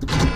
you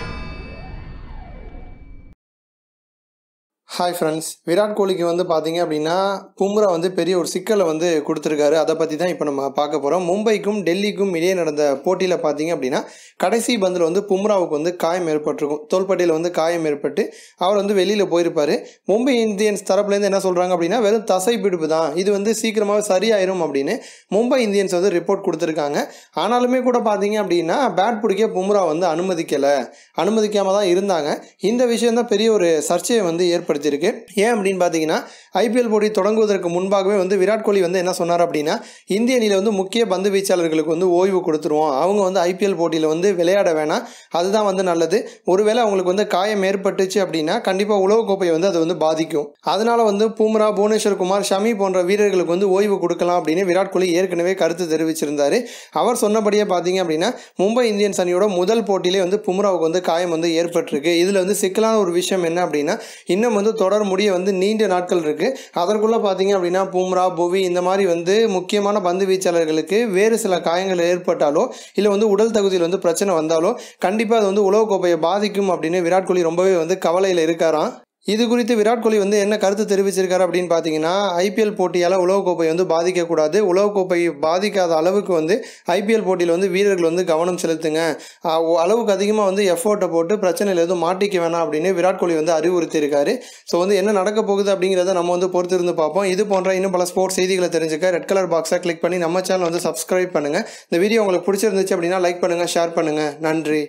hi friends Virat கோலிக்கு வந்து பார்த்தீங்க அப்படின்னா பும்ரா வந்து பெரிய ஒரு சிக்கலை வந்து கொடுத்துருக்காரு. அதை பற்றி தான் இப்போ நம்ம பார்க்க போகிறோம் மும்பைக்கும் டெல்லிக்கும் இடையே நடந்த போட்டியில் பார்த்தீங்க அப்படின்னா கடைசி பந்தில் வந்து பும்ராவுக்கு வந்து காயம் ஏற்பட்டிருக்கும். தோள்பட்டியில் வந்து காயம் ஏற்பட்டு அவர் வந்து வெளியில் போயிருப்பார். மும்பை இந்தியன்ஸ் தரப்புலேருந்து என்ன சொல்கிறாங்க அப்படின்னா வெறும் தசை பிடிப்பு தான். இது வந்து சீக்கிரமாகவே சரியாயிரும் அப்படின்னு மும்பை இந்தியன்ஸ் வந்து ரிப்போர்ட் கொடுத்துருக்காங்க. ஆனாலுமே கூட பார்த்தீங்க அப்படின்னா பேட் பிடிக்க பும்ரா வந்து அனுமதிக்கலை. அனுமதிக்காமல் தான் இருந்தாங்க. இந்த விஷயம் தான் பெரிய ஒரு சர்ச்சையை வந்து ஏற்படுத்தி ஏற்படுத்தியிருக்கு ஏன் அப்படின்னு பார்த்தீங்கன்னா ஐபிஎல் போட்டி தொடங்குவதற்கு முன்பாகவே வந்து விராட் கோலி வந்து என்ன சொன்னார் அப்படின்னா இந்திய அணியில் வந்து முக்கிய பந்து வீச்சாளர்களுக்கு வந்து ஓய்வு கொடுத்துருவோம். அவங்க வந்து ஐபிஎல் போட்டியில் வந்து விளையாட வேணாம். அதுதான் வந்து நல்லது. ஒருவேளை அவங்களுக்கு வந்து காயம் ஏற்பட்டுச்சு அப்படின்னா கண்டிப்பாக உலகக்கோப்பையை வந்து அது வந்து பாதிக்கும். அதனால வந்து பூம்ரா புவனேஸ்வர் குமார் ஷமி போன்ற வீரர்களுக்கு வந்து ஓய்வு கொடுக்கலாம் அப்படின்னு விராட் கோலி ஏற்கனவே கருத்து தெரிவிச்சிருந்தார். அவர் சொன்னபடியே பார்த்தீங்க அப்படின்னா மும்பை இந்தியன்ஸ் அணியோட முதல் போட்டியிலே வந்து பும்ராவுக்கு வந்து காயம் வந்து ஏற்பட்டிருக்கு. இதில் வந்து சிக்கலான ஒரு விஷயம் என்ன அப்படின்னா இன்னும் வந்து தொடர் முடிய வந்து நீண்ட நாட்கள் இருக்குது அதற்குள்ளே பார்த்தீங்க அப்படின்னா பும்ரா புவி இந்த மாதிரி வந்து முக்கியமான பந்து வீச்சாளர்களுக்கு வேறு சில காயங்கள் ஏற்பட்டாலோ இல்லை வந்து உடல் தகுதியில் வந்து பிரச்சனை வந்தாலோ கண்டிப்பாக அது வந்து உலகக்கோப்பையை பாதிக்கும் அப்படின்னு விராட் கோலி ரொம்பவே வந்து கவலையில் இருக்காராம். இது குறித்து விராட் கோலி வந்து என்ன கருத்து தெரிவிச்சிருக்காரு அப்படின்னு பார்த்தீங்கன்னா ஐபிஎல் போட்டியால் உலகக்கோப்பை வந்து பாதிக்கக்கூடாது. உலகக்கோப்பை பாதிக்காத அளவுக்கு வந்து ஐபிஎல் போட்டியில் வந்து வீரர்கள் வந்து கவனம் செலுத்துங்க. அளவுக்கு அதிகமாக வந்து எஃபோர்ட்டை போட்டு பிரச்சனையில் எதுவும் மாட்டிக்க வேணாம் அப்படின்னு விராட் கோலி வந்து அறிவுறுத்தியிருக்காரு. ஸோ வந்து என்ன நடக்க போகுது அப்படிங்கிறத நம்ம வந்து பொறுத்திருந்து பார்ப்போம். இது போன்ற இன்னும் பல ஸ்போர்ட்ஸ் செய்திகளை தெரிஞ்சுக்க ரெட் கலர் பாக்ஸை கிளிக் பண்ணி நம்ம சேனல் வந்து சப்ஸ்கிரைப் பண்ணுங்கள் இந்த வீடியோ உங்களுக்கு பிடிச்சிருந்துச்சு அப்படின்னா லைக் பண்ணுங்கள் ஷேர் பண்ணுங்கள் நன்றி.